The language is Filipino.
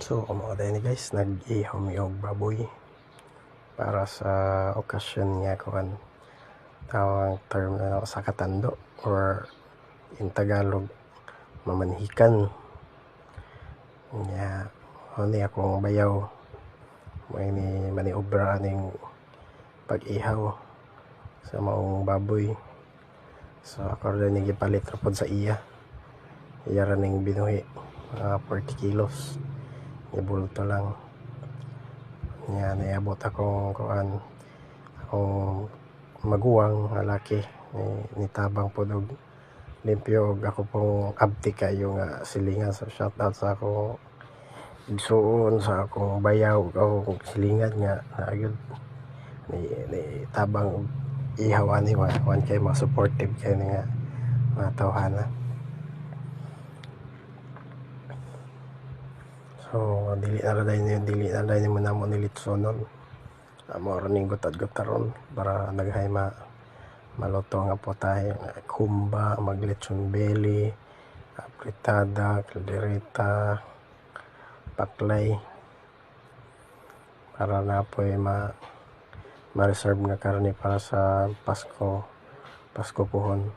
So, mga tayo ni guys, nag-ihaw mi og baboy para sa okasyon nga kuan tawang term na sa katando or in Tagalog mamanhikan. Nya ano ni akong bayaw. May ni maniobra aning pag-ihaw sa maong baboy. So ako rin ni gipalit ra pod sa iya. Iya ning binuhi mga 40 kilos ibulto lang. Nya niabot akong kuan akong maguwang nga laki ni, nitabang po og limpyo og ako pong abti kayo nga silingan. Sa shoutout sa akong igsuon sa akong bayaw o silingan nga naagad ni, ni tabang og ihaw ani wa wan kay mga supportive kay ni nga mga tawhana so dili na ra dahil dili na dahil mo namo nilitsonon amo ning gutad-gutaron para naghay ma maluto nga potahe kumba maglechon belly apritada kaldereta paklay. Para na po ma ma-reserve nga karne para sa Pasko Pasko pohon